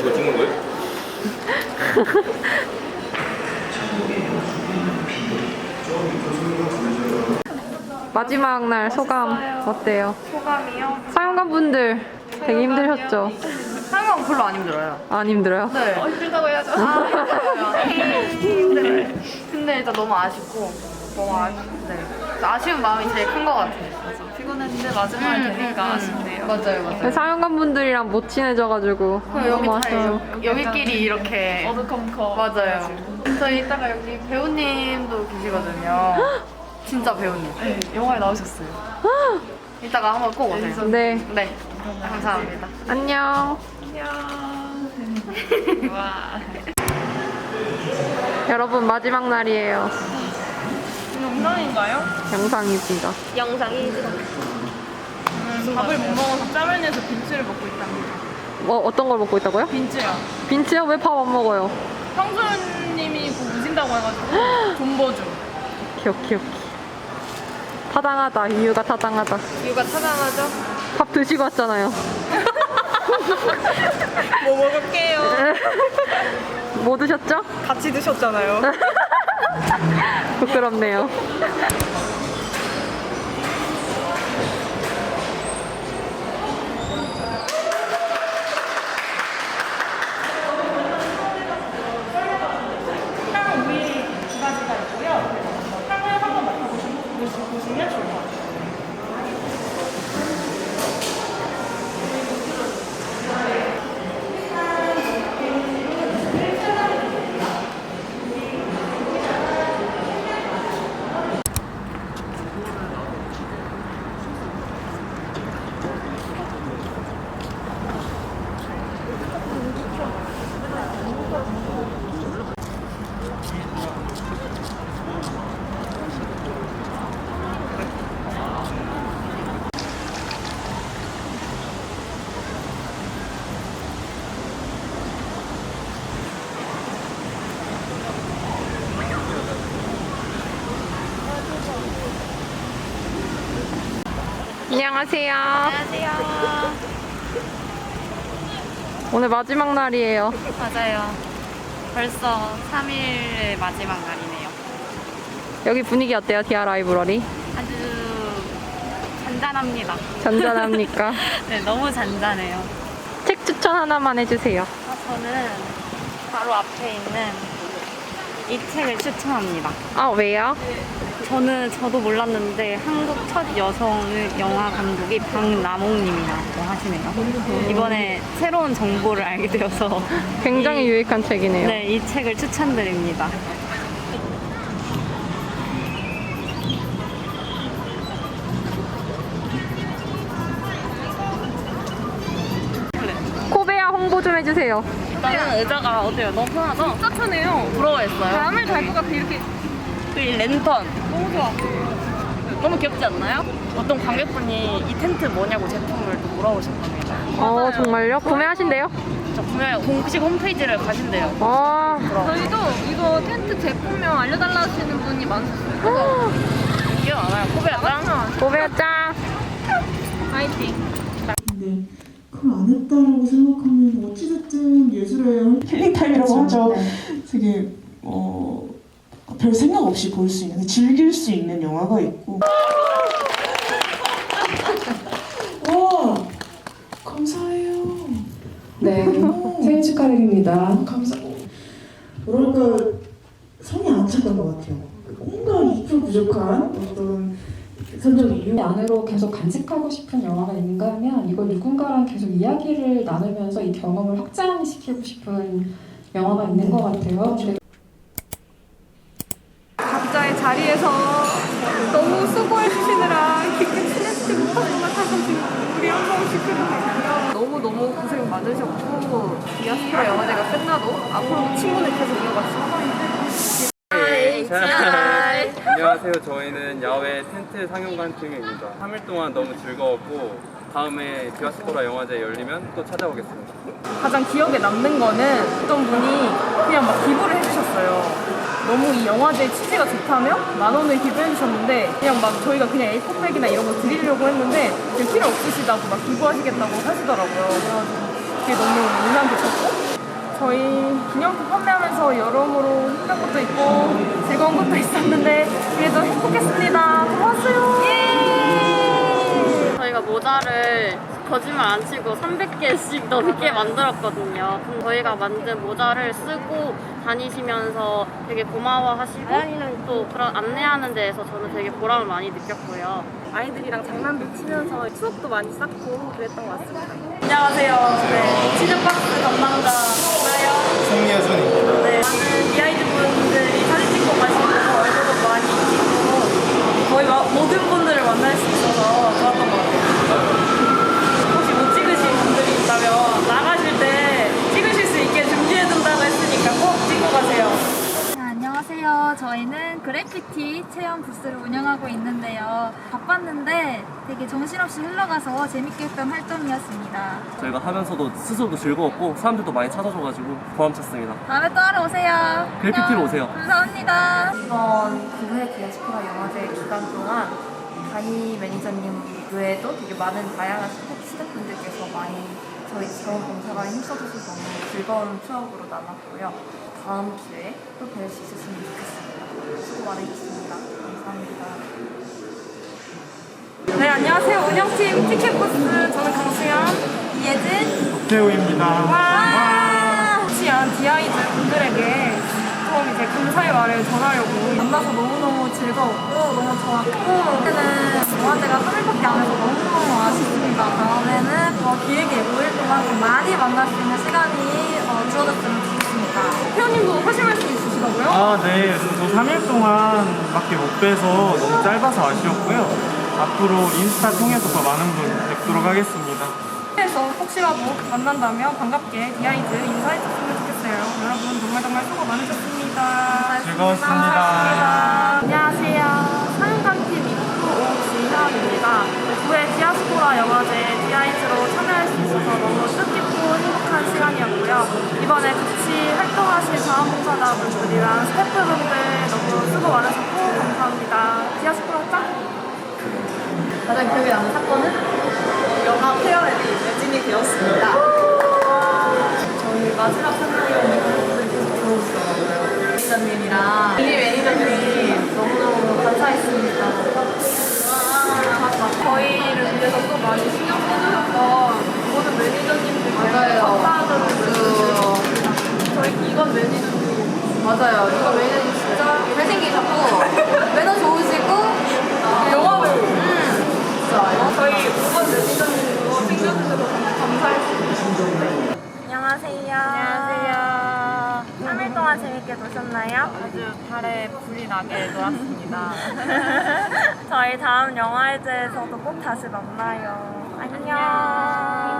제가 찍는 거예요? 마지막 날 소감 어때요? 소감이요? 사용관분들 되게 힘드셨죠? 상영 별로 안 힘들어요. 아, 안 힘들어요? 네. 어, 힘들다고 해야죠. 아, 힘들어요. 힘들어요. 근데 일단 너무 아쉽고 너무 아쉽. 네. 아쉬운 마음이 제일 큰 것 같아요. 그래서. 했는데 마지막에 음, 되니까 음, 음. 아쉽네요. 맞아요, 맞아요. 사용관분들이랑 못 친해져가지고 그럼 여기 너무 다 아쉬워요. 여기, 여기끼리 이렇게 어두컴컴. 맞아요. 저희 이따가 여기 배우님도 계시거든요. 진짜 배우님. 네, 영화에 나오셨어요. 이따가 한번 꼭 오세요. 네, 네, 감사합니다. 안녕. 안녕. 와. 여러분 마지막 날이에요. 영상인가요? 영상입니다. 밥을 못 먹어서 짬을 내서 빈츠를 먹고 있답니다. 뭐 어떤 걸 먹고 있다고요? 빈츠요. 빈치요? 왜밥 안 먹어요? 형수님이 뭐 우신다고 해가지고 존버주. 기억 기억. 타당하다. 이유가 타당하다. 이유가 타당하죠? 밥 드시고 왔잖아요. 뭐 먹을게요. 뭐 드셨죠? 같이 드셨잖아요. 부끄럽네요. 향 위에 두 가지가 있고요. 향을 한번 맡아보시면 좋을 것 같아요. 안녕하세요. 안녕하세요. 오늘 마지막 날이에요. 맞아요. 벌써 3일의 마지막 날이네요. 여기 분위기 어때요? 디아 라이브러리? 아주 잔잔합니다. 잔잔합니까? 네, 너무 잔잔해요. 책 추천 하나만 해주세요. 아, 저는 바로 앞에 있는 이 책을 추천합니다. 아 왜요? 저는 저도 몰랐는데 한국 첫 여성 영화 감독이 박남옥님이라고 하시네요. 이번에 새로운 정보를 알게 되어서 굉장히 유익한 책이네요. 네, 이 책을 추천드립니다. 코베아 홍보 좀 해주세요. 일단은 의자가 어때요? 너무 편하죠? 진짜 편해요. 부러워했어요. 잠을 잘 것 같아 이렇게. 그이 랜턴 너무 좋아. 너무 귀엽지 않나요? 어떤 관객분이 이 텐트 뭐냐고 제품을 또 물어보셨답니다. 어 정말요? 구매하신대요? 저 구매 공식 홈페이지를 가신대요. 아 저희도 이거 텐트 제품명 알려달라 하시는 분이 많으셨어요. 기억 안 나요? 코베아 짱? 코베아 짱. 파이팅. 근 데 그걸 안 했다라고 생각하면 어찌됐든 예술의 힐링 타임이라고 하죠. 되게 어, 별 생각 없이 볼 수 있는 즐길 수 있는 영화가 있고. 와 감사해요. 네, 오, 생일 축하드립니다. 감사. 뭐랄까 성이 안 찼던 것 같아요. 뭔가 2% 부족한 선정 이유. 이 안으로 계속 간직하고 싶은 영화가 있는가 하면 이걸 누군가랑 계속 이야기를 나누면서 이 경험을 확장시키고 싶은 영화가 있는 것 같아요. 각자의 자리에서 너무 수고해 주시느라 깊게 친해지지 못한 것 같아서 지금 우리 한 번씩 그러네요. 너무너무 고생 많으셨고 디아스포라 영화제가 끝나도 앞으로 친분을 계속 이어갔으면 안녕하세요. 저희는 야외 텐트 상영관 팀입니다. 3일 동안 너무 즐거웠고 다음에 디아스포라 영화제 열리면 또 찾아오겠습니다. 가장 기억에 남는 거는 어떤 분이 그냥 막 기부를 해주셨어요. 너무 이 영화제 취지가 좋다며 만 원을 기부해 주셨는데 그냥 막 저희가 그냥 에코백이나 이런 거 드리려고 했는데 그게 필요 없으시다고 막 기부하시겠다고 하시더라고요. 그래가지고 그게 너무 인상 깊었고 저희 기념품 판매하면서 여러모로 힘든 것도 있고 즐거운 것도 있었는데 그래도 행복했습니다. 고맙어요. 거짓말 안 치고 300개씩 넘게 만들었거든요. 그럼 저희가 만든 모자를 쓰고 다니시면서 되게 고마워하시고 또 그런 안내하는 데에서 저는 되게 보람을 많이 느꼈고요. 아이들이랑 장난도 치면서 추억도 많이 쌓고 그랬던 것 같습니다. 안녕하세요. 네, 치즈박스 담당자 나요. 송예순입니다. 네, 많은 비하이드 분들이 사진 찍고 가시고 얼굴도 많이 찍고 거의 마- 모든 분들을 만날 수 있어서 좋았던 것 같아요. 혹시 못 찍으신 분들이 있다면 나가실 때 찍으실 수 있게 준비해둔다고 했으니까 꼭 찍고 가세요. 네, 안녕하세요. 저희는 그래피티 체험 부스를 운영하고 있는데요. 바빴는데 되게 정신없이 흘러가서 재밌게 했던 활동이었습니다. 저희가 하면서도 스스로도 즐거웠고 사람들도 많이 찾아줘가지고 보람찼습니다. 다음에 또 하러 오세요. 그래피티로 안녕. 오세요. 감사합니다. 이번 구해 디아스포라 영화제 기간 동안 다니 매니저님 외에도 되게 많은 다양한 스태- 스태프분들께서 많이 저희 지원 봉사관에 힘써주셔서 너무 즐거운 추억으로 남았고요. 다음 기회에 또 뵐 수 있었으면 좋겠습니다. 수고 많으셨습니다. 감사합니다. 네, 안녕하세요. 운영팀 티켓부스 저는 강수연, 이예진, 태우입니다. 말을 전하려고 만나서 너무너무 즐거웠고 너무 좋았고 그때는 영화제가 3일밖에 안 해서 너무너무 아쉽습니다. 다음에는 더 길게 5일 동안 좀 많이 만날 수 있는 시간이 어, 주어졌으면 좋겠습니다. 태연님도 하실 말씀 있으시다고요? 아, 네. 저 3일 동안밖에 못 뵈서 너무 짧아서 아쉬웠고요. 앞으로 인스타 통해서 더 많은 분 뵙도록 하겠습니다. 에서 혹시라도 만난다면 반갑게 디아이즈 인사해줬으면 좋겠어요. 여러분 정말 정말 수고 많으셨습니다. 즐거웠습니다. 안녕하세요. 사연관팀 입구 오지현입니다. 9회 디아스포라 영화제 디아이즈로 참여할 수 있어서 너무 뜻깊고 행복한 시간이었고요. 이번에 같이 활동하실 자원봉사자 분들이랑 스태프분들 너무 수고 많으셨고 감사합니다. 디아스포라 짱! 가장 기억에 남는 사건은 영화 페어레디 매진이 되었습니다. 저희 마지막 상영이었는데 계속 들어오시더라고요. 매니저님이랑 우리 매니저님 너무너무 감사했습니다. 와, 저희를 위해서 또 많이 신경 써주셨던 모든 매니저님들 맞아요. 감사드리고 저희 이건 매니저님 맞아요. 이거 매니저님 진짜 잘생기셨고 매너 좋으시고 영화를 진짜 저희 5번 매니저님도 챙겨주셔서 감사했습니다. 안녕하세요. 얼마나 재밌게 보셨나요? 아주 발에 불이 나게 놀았습니다. 저희 다음 영화에 대해서도 꼭 다시 만나요. 안녕.